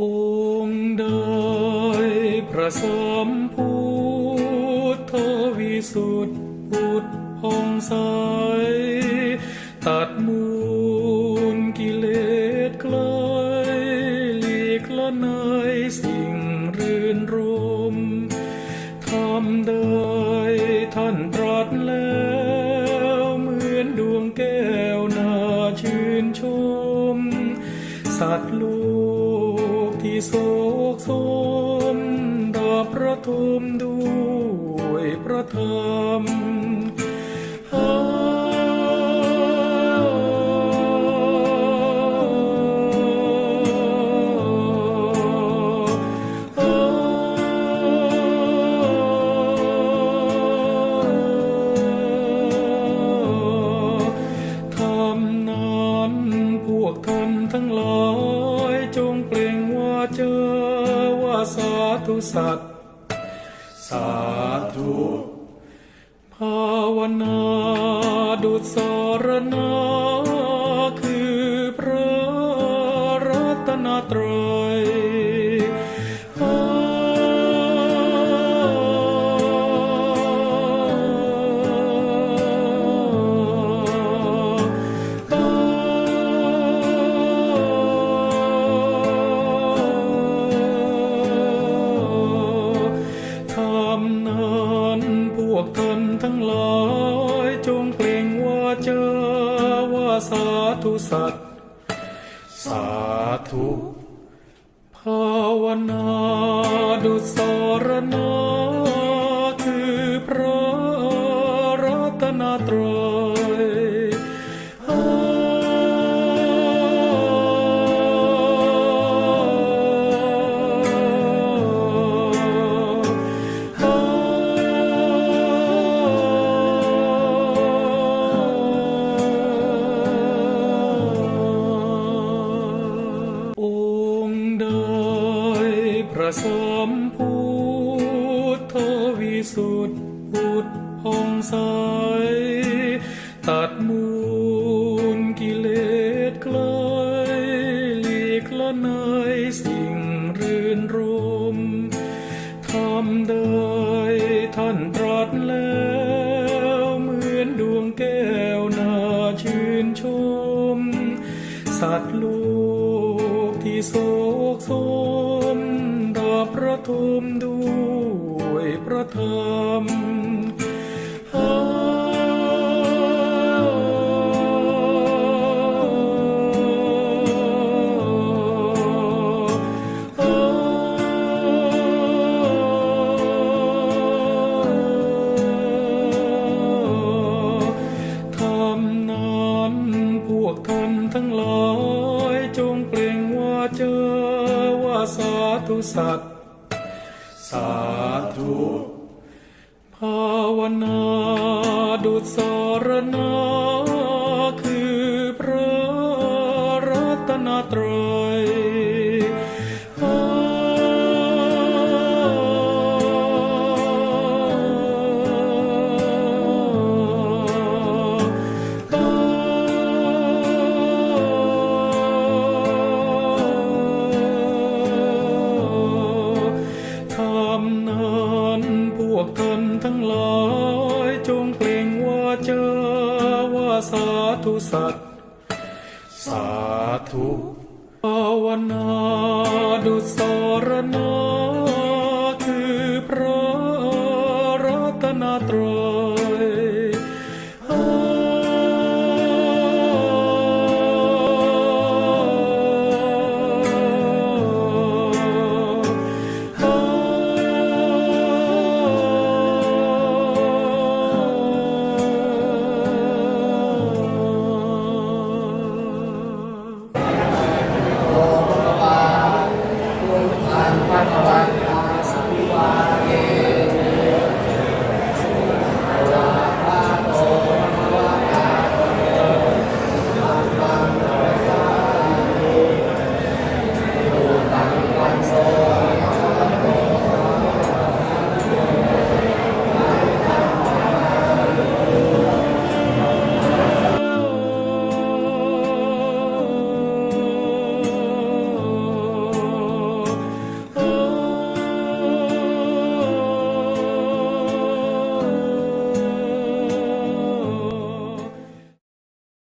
องค์ใดพระสมพุทธวิสุทธิพุทธองใสตัดมูลกิเลสคลายหลีกละนายสิ่งรื่นรมทำได้ท่านตรัสแล้วเหมือนดวงแก้วน่าชื่นชม สัตว์โลก ที่โศกโศมดาบประทุมด้วยพระธรรมหาธรรมนั้นพวกท่านทั้งหลายจงเปล่ง เจอว่าสาธุสัตว์สาธุภาวนาดุจสรณา หลายจงเปล่งว่าเจอว่าสาธุสัตว์สาธุภาวนาดุสร ระสมพุทธวิสุทธิพุทธองใสตัดมูลกิเลสคลายหลีกละนายสิ่งรื่นรมทำได้ท่านตรัสแล้วเหมือนดวงแก้วนาชื่นชม สัตว์โลกที่โศกโศมดาบป ระทมด้วยพระธรรมหาธรรมนั้นพวกคนทั้งหลายจงเปล่งวาเจอว่าสาธุสัตวาธุภาวนาดุสสรณา จาวาสาธุสัตสาธุภาวนาดุสรนา